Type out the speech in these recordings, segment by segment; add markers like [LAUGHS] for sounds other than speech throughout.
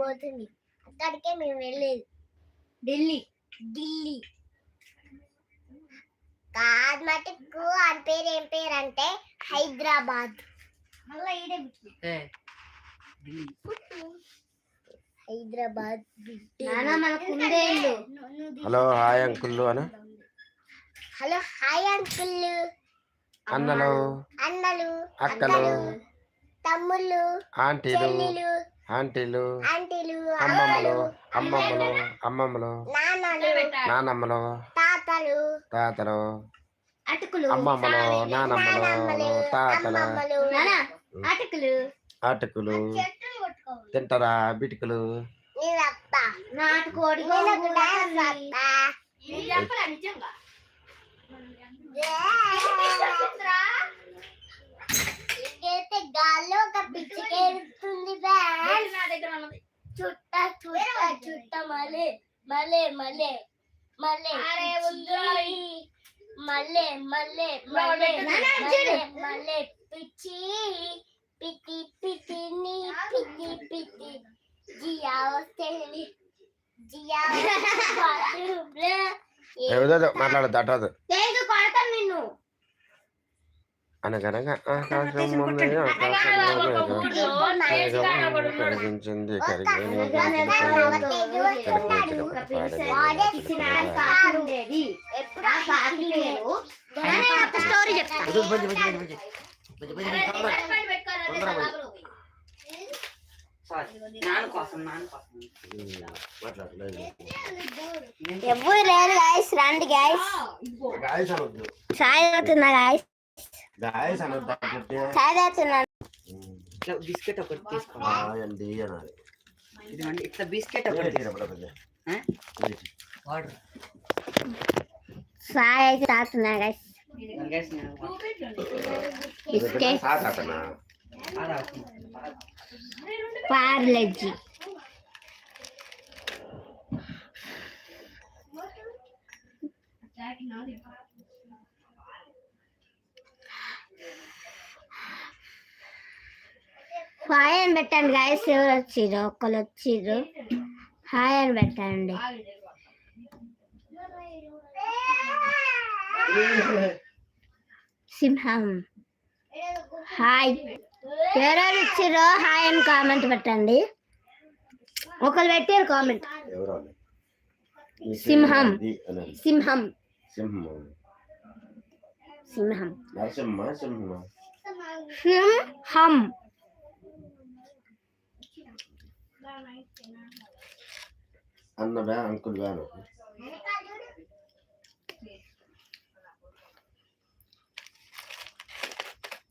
పోతుంది. అక్కడికే మేము వెళ్ళేది. ఢిల్లీ. ఢిల్లీ. కాదు మటుకు అని పేరు ఏం పేరు అంటే హైదరాబాద్. మళ్ళీ ఈడే ఏ, Delhi. Hyderabad. Hello hi uncle అను? హలో హాయ్ అంకుల్ అన్నలు. అన్నలు. అక్కలు. తమ్ముళ్ళు. ఆంటీలు. ఆంటీలు ఆంటీలు అమ్మమ్మలు అమ్మమ్మలు అమ్మమ్మలు నాన్నలు నానమ్మలు తాతలు తాతలు అటుకులు అమ్మమ్మలు నానమ్మలు తాతలు అటుకులు అటుకులు తింటారా బిటుకులు నాటుకోడి నీలకు గోంగూర డాన్స్ కర్రీ. అత్త. చెప్పరా నిజంగా ఇదైతే గాల్లో ఒక పిచ్చికేస్తుంది ఫ్యాన్స్ నా దగ్గర ఉన్నది. చుట్ట చుట్ట చుట్ట మలే మలే మలే మలే అరే. మలే మలే మలే మలే మలే పిచ్చి. పిటి పిటి నీ పిటి పిటి జియా వస్తేని జియా బాత్రూంలో [LAUGHS] ఏదో కోసం మాట్లాడలేదు ఎవరు లేరు గాయస్ రండి గాయస్ చాయ్ తాగుతున్నా గాయస్ గాయస్ ఇట్లా బిస్కెట్ ఒకటి తీసుకో అండి అనాలి ఇదిగోండి ఇట్లా బిస్కెట్ ఒకటి? వాటర్ చాయ్ అయితే తాగుతున్నా బిస్కెట్ హాయ్ అని పెట్టండి గాయస్ ఎవరు వచ్చిర్రు? ఒక్కరు వచ్చిర్రు. హాయ్ అని పెట్టండి. సింహం. హాయ్. ఎవరెవరు ఇచ్చిర్రో హాయ్ అని కామెంట్ పెట్టండి. ఒకరు పెట్టారు కామెంట్ సింహం. సింహం. సింహం. సింహం నరసింహ సింహ సింహం అన్న బ్యా అంకుల్ బ్యాను.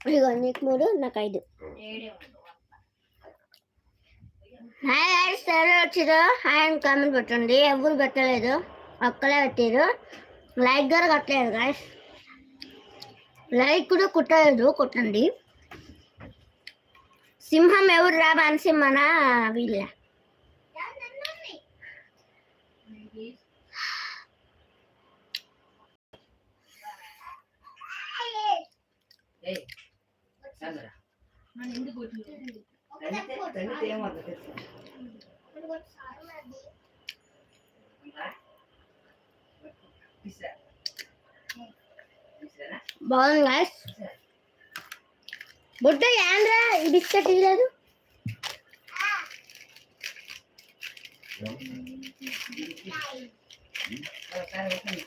ఇదిగో నీకు మూడు నాకు ఐదు. హాయ్ గాయస్ ఎవరు హాయ్ అని కామెంట్ పెట్టండి. ఎవరు పెట్టలేదు? ఒక్కలే పెట్టారు. లైక్ కూడా కట్టలేదు గాయస్ లైక్ కూడా కుట్టలేదు కుట్టండి. సింహం ఎవరు రా సింహనా వీళ్ళ? బాగుంది గాయస్ బుడ్డ ఏంద్రా? ఈ బిస్కెట్ ఇవ్వలేదు పెట్టండి.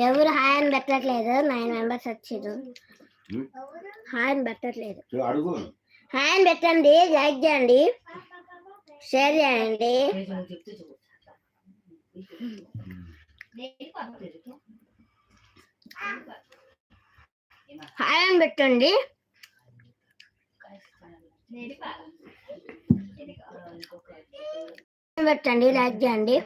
ఎవరు హాయ్ అని పెట్టట్లేదు నైన్ మెంబర్స్ వచ్చారు హాయ్ అని పెట్టట్లేదు. అడుగు. హాయ్ అని పెట్టండి లైక్ చేయండి షేర్ చేయండి చేసి నువ్వు చెప్తే చూడు. నేను పక్కన ఇరుకు. హాయ్ అని పెట్టండి. పెట్టండి లైక్ చేయండి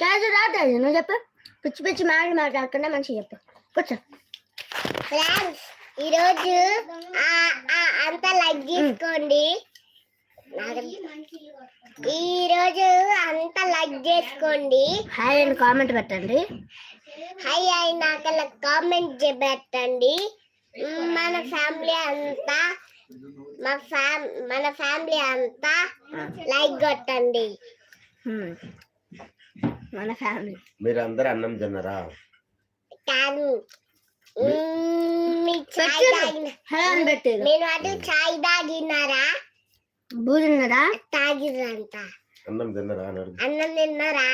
కాదు రాదు నువ్వు చెప్పు పిచ్చి పిచ్చి మాటలు మాట్లాడకుండా మంచిగా చెప్పు. కూర్చో. ఫ్రెండ్స్ ఈరోజు అంతా లైక్ చేసుకోండి ఈ రోజు అంతా లైక్ చేసుకోండి. హాయ్ అని కామెంట్ పెట్టండి. హై హై నాకు కామెంట్ పెట్టండి మన ఫ్యామిలీ అంతా మా ఫ్యామ్ మన ఫ్యామిలీ అంతా లైక్ కొట్టండి. మన ఫ్యామిలీ మీరందరూ అన్నం తిన్నారా? హలో పెట్టారు అటు చాయ్ తాగినారా? తాగిరంట అన్నం తిన్నారా అని అడుగు. అన్నం తిన్నారా?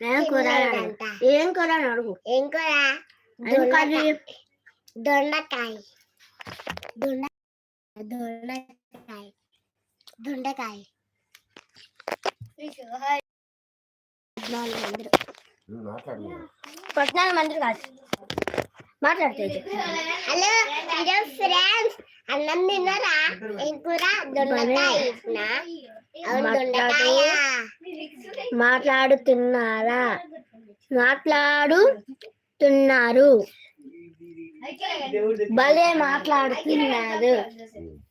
ఏం కూర అని అడుగు. తిన్నారంట. ఏం కూర అని అడుగు. ఏం కూర? ఏం కర్రీ? దొండకాయ. దొండ దొండకాయ. దొండకాయ. పద్నాలుగు మంది. కాదు. మాట్లాడితే హలో ఈరోజు ఫ్రెండ్స్ అన్నం తిన్నారా? ఏం కూర? దొండకాయ మాట్లాడుతున్నారా మాట్లాడుతున్నారు భలే మాట్లాడుతున్నారు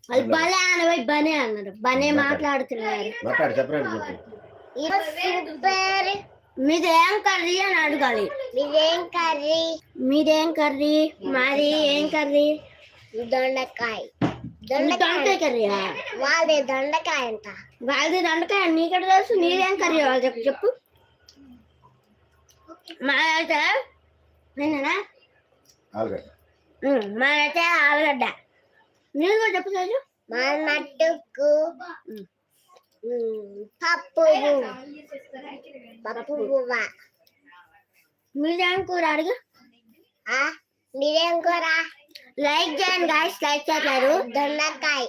వాళ్ళు భలే. అనబోయి బనే అన్నారు. బనే మాట్లాడుతున్నారు మీదేం కర్రీ అని అడగాలి. ఇదేం కర్రీ? మీదేం కర్రీ? మాది ఏం కర్రీ? దొండకాయ. దొండకాయ కర్రీయా వాళ్ళది దొండకాయ అంట. వాళ్ళది దొండకాయ నీకెట తెలుసు? నీదేం కర్రీ వాళ్ళు చెప్పు చెప్పు. మాదైతే నేనేనా ఆలుగడ్డ. ఉమ్, మాదైతే ఆలుగడ్డ. నేను కూడా చెప్పు రోజు మా మట్టుకు పప్పు. పప్పు పువ్వ. మీదేం కూర అడుగు? ఆ, మీరేం కూర? లైక్ చేయండి గాయస్ లైక్ చేయట్లేదు దొండకాయ.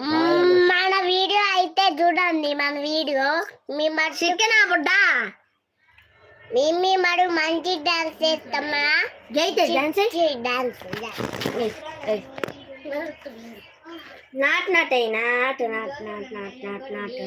మ్మ్, మన వీడియో అయితే చూడండి మన వీడియో. మీ మటు చికెన్ బుడ్డా? మేము మీ మడు మంచి డాన్స్ చేస్తామా? జైతే డాన్స్? డాన్స్. నాట్ నాట్ అయ్యి not not not not not not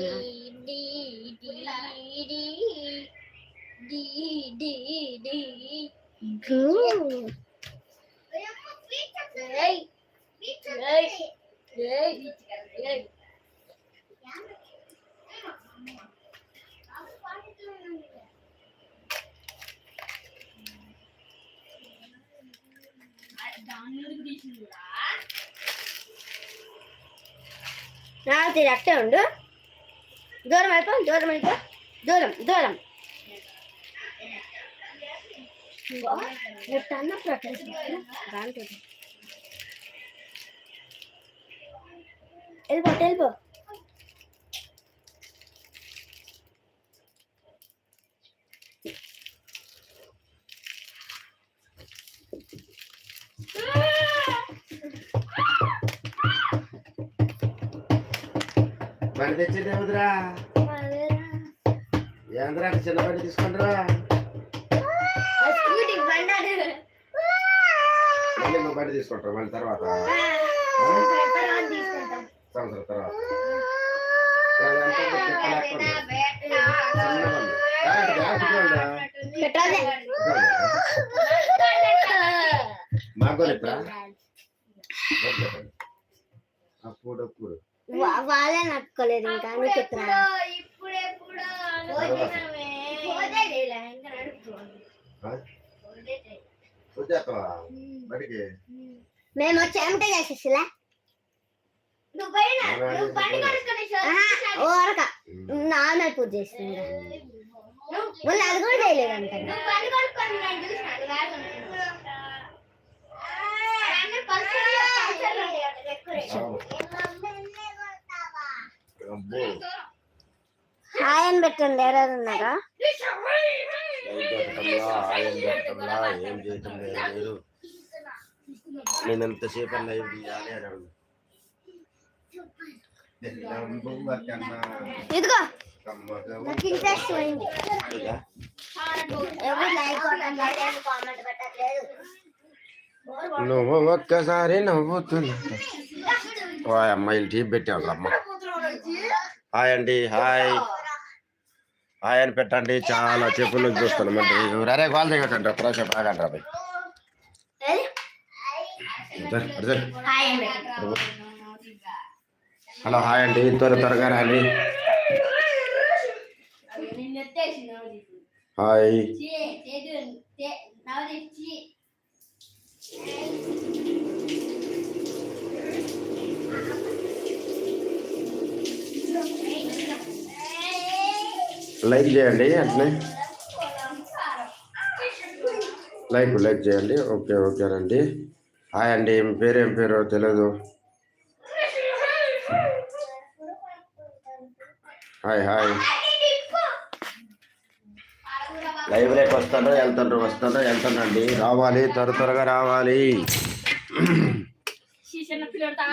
నాకు అట్టే ఉండు. దూరం అయిపో దూరం అయిపో. దూరం దూరం. అన్నప్పుడు అట్లా దాంతో వెళ్ళిపో వెళ్ళిపో. బండి తెచ్చేది ఏముదిరా ఏంద్రా చిన్న బండి తీసుకుంటారా? బండి తీసుకుంటారా మళ్ళీ తర్వాత. సంవత్సరం తర్వాత. మాకు కూడా వాళ్ళే నట్టుకోలేదు ఇంకా మేము వచ్చి ఏమిటే చేసేసిలా? ఓరక నాన్న పూజ చేస్తుంది వాళ్ళు అది కూడా చేయలేదు అంట. అబ్బో. హాయ్ అని పెట్టండి ఎవరెవరు ఉన్నారా? ఏం పెట్టడంలా చేయటం లేదు నేను ఎంతసేపు లైవ్ తీయాలి అని అడుగు. ఇదిగో? ఎవరు లైక్ కామెంట్ పెట్టట్లేదు. నువ్వు ఒక్కసారి నవ్వుతున్నా. ఓ అమ్మాయిలు టీ పెట్టాడు అమ్మ హాయ్ అండి హాయ్. హాయ్ అని పెట్టండి చాలా చెప్పులు నుంచి చూస్తాను మరి ఎవరే కాల్ దిగటండి ఒక్క రోజు బాగండి రాబాయ్ హలో హాయ్ అండి త్వర త్వరగా రాండి. హాయ్. లైక్ చేయండి అట్లే లైక్ లైక్ చేయండి. ఓకే ఓకేనండి హాయ్ అండి మీ పేరు ఏం పేరు తెలియదు హాయ్ హాయ్. లైవ్ రేపు వస్తాను వెళ్తాను వస్తాను వెళ్తానండి. రావాలి. త్వర త్వరగా రావాలి.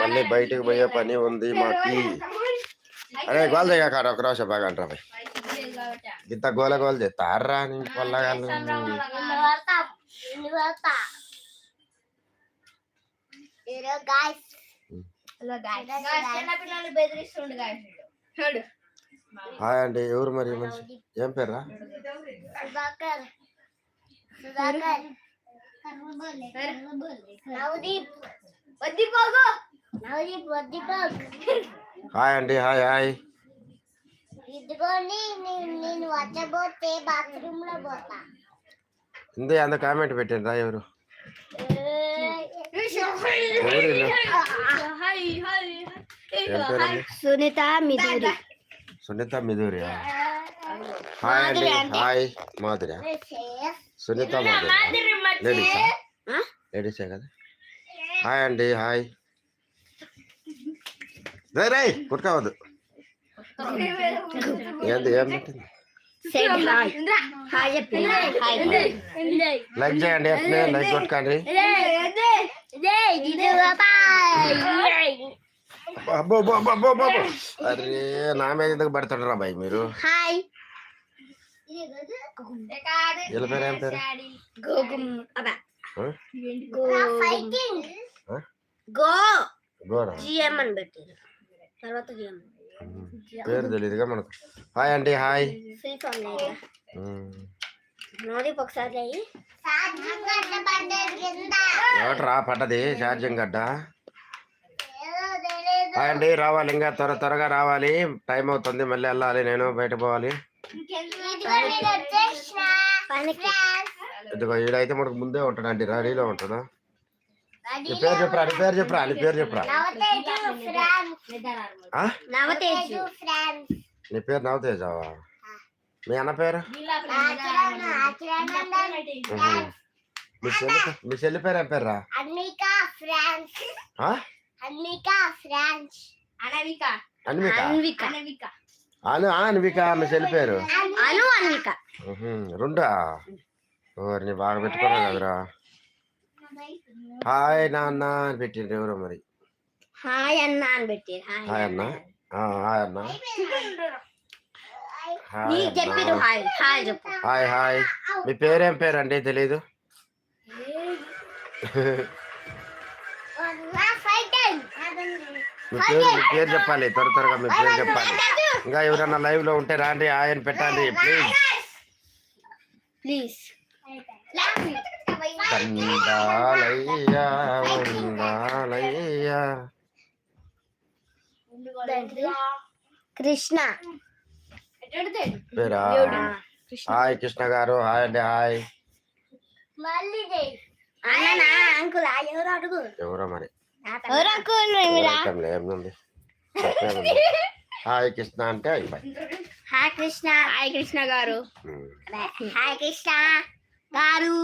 మళ్ళీ బయటకు పోయే పని ఉంది మాకి. అరే గోల్ దిగా కాడ ఒక రోజు బాగా అంటారా ఇంత గోల గోల చేస్తారా నీ పొల్లగాళ్ళు గాయస్. చిన్న పిల్లలు బెదిరిస్తుండు గాయస్ చూడు. హాయ్ అండి ఎవరు మరి మనిషి? ఏం పేరా హాయ్ అండి హాయ్ హాయ్. ఇదిగోని నేను నేను వచ్చబోతే బాత్రూమ్లో పోతా. ఇందే అంత కామెంట్ పెట్టండి రా ఎవరు సునీత మిదూరి సునీత మిదూరి హాయ్ అండి హాయ్ మాధురి సునీత మాధురి లేడీసా? లేడీసే కదా హాయ్ అండి హాయ్ రే రే కుట్టుకోవద్దు ఏంది ఏం పెట్టింది లైక్ చేయండి లైక్ కొట్టుకోండి అబ్బో అబ్బో అబ్బో అబ్బో అబ్బో అబ్బో. అరే నా మీద ఎందుకు పడుతుండ్రా బాయ్ మీరు? హాయ్. వీళ్ళ పేరు ఏం పేరు? గోగుమ్ అబ్బా. ఆ? ఫైటింగ్ ఆ? గో. గోడ జిఎం అని పెట్టారు. తర్వాత జిఎం. పేరు తెలియదుగా మనకు. హాయ్ అండి హాయ్. ఒకసారి ఎవట్రా పడ్డది? ఛార్జింగ్ గడ్డ? అండి రావాలి ఇంకా త్వర త్వరగా రావాలి. టైం అవుతుంది మళ్ళీ వెళ్ళాలి నేను బయట పోవాలి. ఇదిగో ఈడైతే మనకు ముందే ఉంటాడండి రెడీలో ఉంటుందా? నీ పేరు చెప్పురా నీ పేరు చెప్పురా నీ పేరు చెప్పురా? నీ పేరు నవతేజావా? మీ అన్న పేరు. మీ చెల్లి మీ చెల్లి పేరు ఏం ఫ్రాన్స్. ఆ? అన్విక ఫ్రాన్స్ అనవిక. అన్విక. అన్విక. అనవిక. అను అన్విక మీ చెల్లి పేరు అను అన్విక. రెండా. ఓరిని బాగా పెట్టుకున్నా కదరా. హాయ్ నాన్న అని పెట్టిండ్రు ఎవరో మరి. హాయ్ అన్న అని పెట్టారు. హాయ్ అన్న. ఆ, హాయ్ అన్న. హాయ్. హాయ్ హాయ్ చెప్పు. Hi hi. మీ పేరేం పేరండి తెలీదు? [LAUGHS] మీ పేరు మీ పేరు చెప్పాలి త్వర త్వరగా మీ పేరు చెప్పాలి. ఇంకా ఎవరైనా లైవ్లో ఉంటే రాండి ఆయన పెట్టండి ప్లీజ్ ప్లీజ్ దండాలయ్యా ఉండాలయ్యా. కృష్ణ. పేరా? హాయ్ కృష్ణ గారు హాయ్ అండి హాయ్. ఎవరో మరి? హాయ్ కృష్ణ అంటే అయిపోయి హాయ్ కృష్ణ. హాయ్ కృష్ణ గారు. హాయ్ కృష్ణ గారు.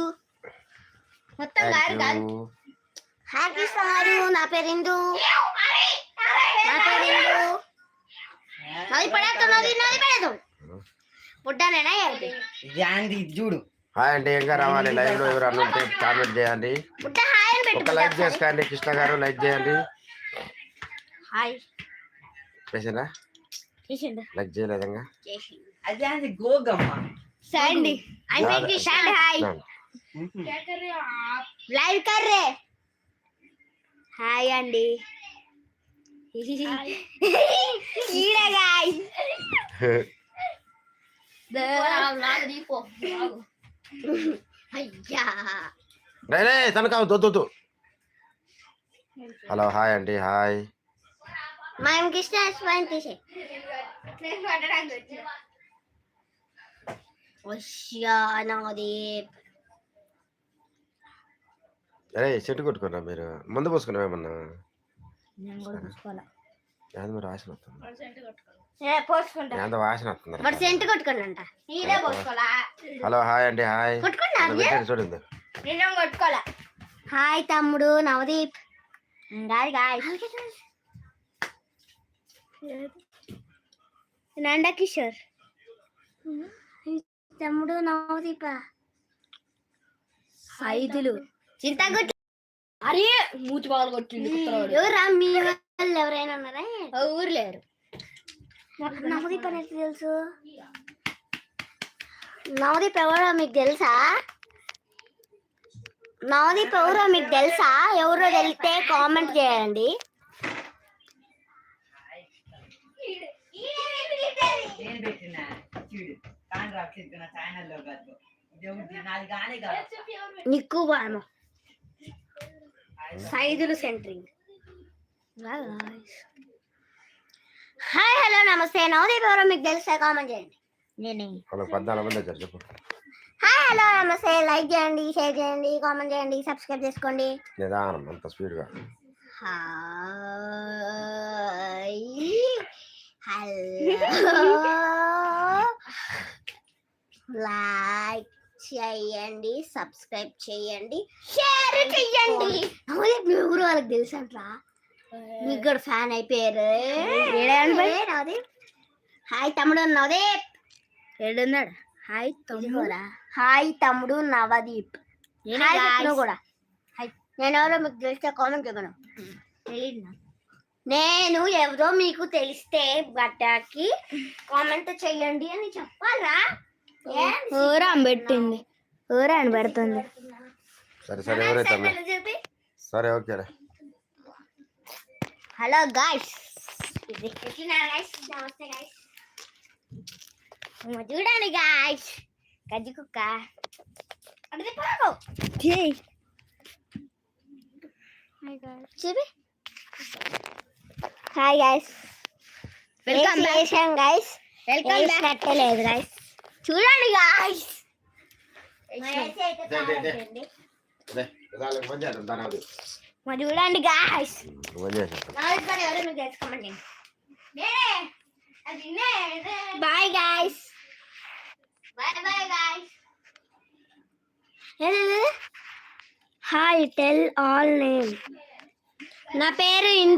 మొత్తం గారు కాదు. హాయ్ కృష్ణ గారు నా పేరు ఇందు. నా పేరు ఇందు. నది పడేద్దాం నది నది పడేద్దాం. పుట్టానేనా చూడు. హాయ్ అండి ఇంకా రావాలి? లైవ్లో ఎవరు ఉంటే కామెంట్ చేయండి. ఒక లైక్ చేసుకోండి కృష్ణ గారు లైక్ చేయండి. హాయ్ చేసిందా? లైక్ చేయలేదు ఇంకా చేసిండు అది అది గోగమ్మ సండి ఐ మీన్? శాండ్ హాయ్ లైవ్ కర్రే. హాయ్ అండి ఈడే guys. [LAUGHS] [LAUGHS] అయ్యా. రే రే తనకావు దొద్దు హలో హాయ్ అండి హాయ్ మా ఇంకి ఇష్టం తీసే నేను పట్టడానికి వచ్చా వష్యా నవదీప్ అరే చెట్టు కొట్టుకున్నా మీరు? ముందు పోసుకున్నాం ఏమన్నా? మరి వాసన వస్తుంది? వాసన పోసుకోవాలా? హలో హాయ్ అండి హాయ్. చూడండి హాయ్ తమ్ముడు నవదీప్. గాయ్ నంద కిషోర్ తమ్ముడు నవదీప ఐదులు చింతగుట్టు అరే మూతి పగలు కొట్టింది ఎవరా మీ వాళ్ళు ఎవరైనా ఉన్నారా? ఊరు లేరు నవదీప్ అనేది తెలుసు. నవదీప్ ఎవరో మీకు తెలుసా? నవదీప్ ఎవరో మీకు తెలుసా? ఎవరో తెలిస్తే కామెంట్ చేయండి. నిక్కు బాను సైజులు సెంటరింగ్. హాయ్ హలో నమస్తే. నవదీప్ ఎవరో మీకు తెలిస్తే కామెంట్ చేయండి. నేనే. పద్నాలుగు మంది వచ్చారు చెప్పు. హలో నమస్తే. లైక్ చేయండి షేర్ చేయండి కామెంట్ చేయండి సబ్స్క్రైబ్ చేసుకోండి. నిదానం అంత స్పీడ్గా హాయ్ హలో లైక్ చేయండి సబ్స్క్రైబ్ చేయండి షేర్ చేయండి. మీ ఊరు వాళ్ళకి తెలుసు అంట్రా మీకు కూడా ఫ్యాన్ అయిపోయారు. నవదీప్ హాయ్ తమ్ముడు నవదీప్ ఏడున్నాడు? హాయ్ తమ్ముడు. హాయ్ తమ్ముడు నవదీప్. నువ్వు కూడా. హాయ్. నేను ఎవరో మీకు తెలిస్తే కామెంట్ చెప్పను నేను ఎవరో మీకు తెలిస్తే గట్టకి కామెంట్ చెయ్యండి అని చెప్పాలా? ఊరా పెట్టింది. ఊరా అని పెడుతుంది. సరే సరే ఎవరైతే సరే ఓకేలే హలో గాయ్స్ ఇది నమస్తే గైస్ చూడండి గాయ్స్ గజ్జి కుక్క. అంటే పాకు చూపి. హాయ్ గాయ్స్ వెల్కమ్ చేసాం గాయ్స్ వెల్కమ్ బ్యాక్ లేదు గాయ్స్ చూడండి గాయ్స్ మరి చూడండి. Guys bye guys hi tell all name నా పేరు